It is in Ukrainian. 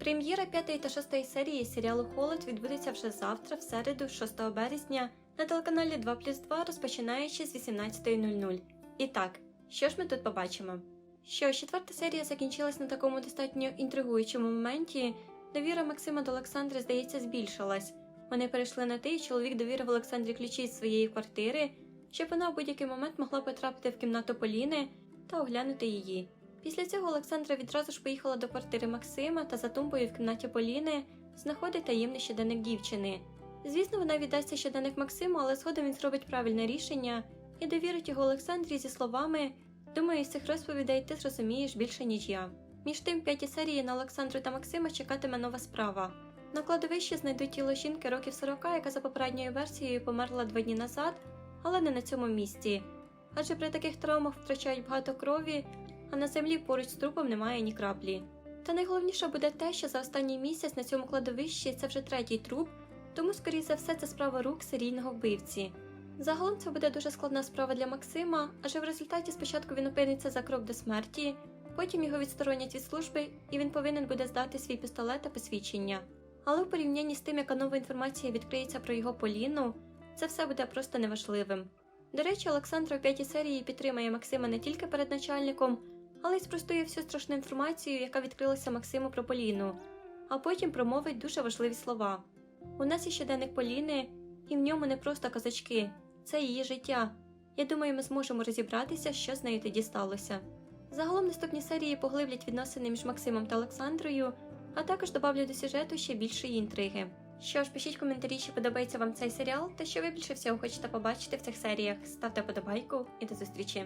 Прем'єра п'ятої та шостої серії серіалу Холод відбудеться вже завтра, в середу, 6 березня, на телеканалі 2 плюс 2, розпочинаючи з 18.00. І так, що ж ми тут побачимо? Що четверта серія закінчилась на такому достатньо інтригуючому моменті. Довіра Максима до Олександри, здається, збільшилась. Вони перейшли на те, і чоловік довірив Олександрі ключі з своєї квартири, щоб вона в будь-який момент могла потрапити в кімнату Поліни та оглянути її. Після цього Олександра відразу ж поїхала до квартири Максима та за тумбою в кімнаті Поліни знаходить таємний щоденник дівчини. Звісно, вона віддасться щоденник Максиму, але згодом він зробить правильне рішення і довірить його Олександрі зі словами Думаю, з цих розповідей ти зрозумієш більше, ніж я. Між тим, в п'ятій серії на Олександру та Максима чекатиме нова справа. На кладовищі знайдуть тіло жінки років 40, яка за попередньою версією померла два дні назад, але не на цьому місці. Адже при таких травмах втрачають багато крові, а на землі поруч з трупом немає ні краплі. Та найголовніше буде те, що за останній місяць на цьому кладовищі це вже третій труп, тому, скоріше за все, це справа рук серійного вбивці. Загалом це буде дуже складна справа для Максима, адже в результаті спочатку він опиниться за крок до смерті, потім його відсторонять від служби, і він повинен буде здати свій пістолет та посвідчення. Але в порівнянні з тим, яка нова інформація відкриється про його Поліну, це все буде просто неважливим. До речі, Олександра в п'ятій серії підтримає Максима не тільки перед начальником, але й спростує всю страшну інформацію, яка відкрилася Максиму про Поліну, а потім промовить дуже важливі слова. У нас є щоденник Поліни, і в ньому не просто казачки, це її життя. Я думаю, ми зможемо розібратися, що з нею тоді сталося. Загалом наступні серії поглиблять відносини між Максимом та Олександрою, а також добавлять до сюжету ще більшої інтриги. Що ж, пишіть коментарі, чи подобається вам цей серіал, та що ви більше всього хочете побачити в цих серіях. Ставте подобайку і до зустрічі!